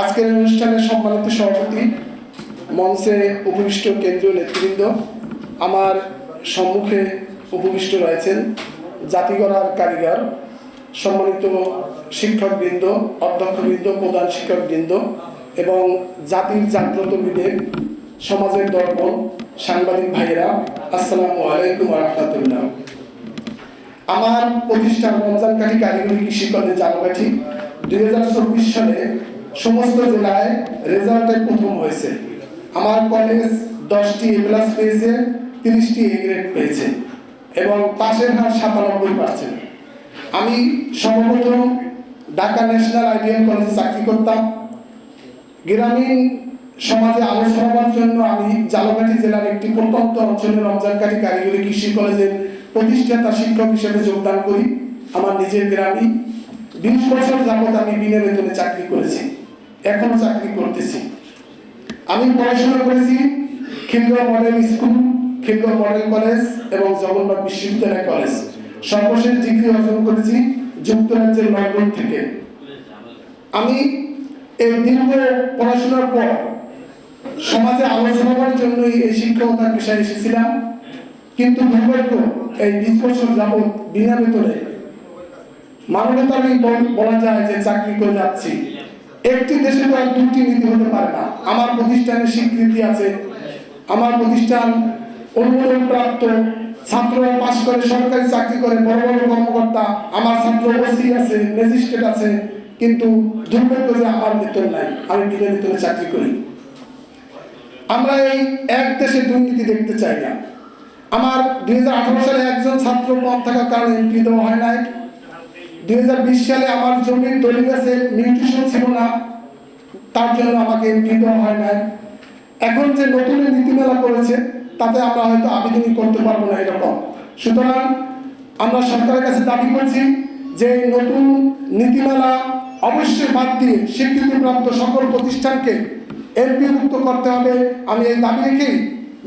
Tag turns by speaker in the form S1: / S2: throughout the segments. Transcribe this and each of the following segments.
S1: আজকের অনুষ্ঠানের সম্মানিত সভাপতি, মঞ্চে উপবিষ্ট কেন্দ্রীয় নেতৃবৃন্দ, আমার সম্মুখে উপবিষ্ট রয়েছেন জাতিগড়ার কারিগর, সম্মানিত শিক্ষকবৃন্দ, অধ্যক্ষবৃন্দ, প্রধান শিক্ষকবৃন্দ এবং জাতির জাগ্রত বিবেক সমাজের দর্পণ, সাংবাদিক ভাইয়েরা, আসসালামু আলাইকুম রহমতুল্লাহ। আমার প্রতিষ্ঠান রমজান কাঠি কারিগরি কৃষি কলেজ জালকাঠি দুই সালে সমস্ত জেলায় রেজাল্টে প্রথম হয়েছে। আমার কলেজ দশটি এ প্লাস পেয়েছে, তিরিশটি এ গ্রেড পেয়েছে এবং পাশের হার সাতানব্বই পার্সেন্ট আমি সর্বপ্রথম ঢাকা ন্যাশনাল আইডিয়াল কলেজে চাকরি করতাম। গ্রামীণ সমাজে আলোচনার জন্য আমি জালকাঠি জেলার একটি প্রত্যন্ত অঞ্চলের রমজানকাঠি কারিগরি কৃষি কলেজের প্রতিষ্ঠাতা শিক্ষক হিসেবে যোগদান করি। আমার নিজের গ্রামই বিশ বছর যাবত আমি বিনা বেতনে চাকরি করেছি। এখনও চাকরি করতেছি। আমি পড়াশোনা করেছি Khilgaon model school Khilgaon model college এবং জগন্নাথ বিশ্ববিদ্যালয় কলেজ। সর্বশেষ ডিগ্রি অর্জন করেছি যুক্তরাজ্যের লন্ডন থেকে। আমি এই দীর্ঘ পড়াশোনার পর সমাজে আলোচনার জন্যই এই শিক্ষকতার পেশায় এসেছিলাম। কিন্তু দুর্ভাগ্য, এই বিশ বছর যাবৎ বিনা বেতনে মানবতারই বলা যায় যে চাকরি করে যাচ্ছি। একটি দেশে আর দুটি নীতি হতে পারে না। আমার প্রতিষ্ঠানের স্বীকৃতি আছে। আমার প্রতিষ্ঠান অনুমোদন প্রাপ্ত ছাত্ররা পাশ করে সরকারি চাকরি করে বড় বড় কর্মকর্তা। আমার ছাত্র ওসি আছে, ম্যাজিস্ট্রেট আছে। কিন্তু দুর্ভাগ্য যে আমার বেতন নাই, আমি বিনা বেতনে চাকরি করি। আমরা এই এক দেশে দুর্নীতি দেখতে চাই না। আমার দুই হাজার আঠারো সালে একজন ছাত্র কম থাকার কারণে এমপি দেওয়া হয় নাই। দু হাজার বিশ সালে আমার জমির দলিল আছে নিউট্রিশন ছিল না, তার জন্য আমাকে এমপি দেওয়া হয় নাই। এখন যে নতুন নীতিমালা করেছে, তাতে আমরা হয়তো আবেদনই করতে পারব না এরকম। সুতরাং আমরা সরকারের কাছে দাবি করছি যে নতুন নীতিমালা অবশ্যই বাদ দিয়ে স্বীকৃতিপ্রাপ্ত সকল প্রতিষ্ঠানকে এমপিভুক্ত করতে হবে। আমি এই দাবি রেখেই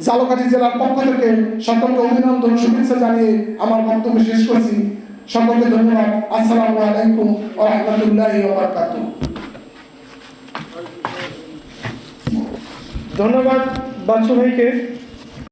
S1: জালকাঠি জেলার পক্ষ থেকে সকলকে অভিনন্দন, শুভেচ্ছা জানিয়ে আমার বক্তব্য শেষ করছি। সকলকে ধন্যবাদ। আসসালামু আলাইকুম ওয়া রাহমাতুল্লাহি ওয়া
S2: ধন্যবাদ বাচ্চু ভাইকে।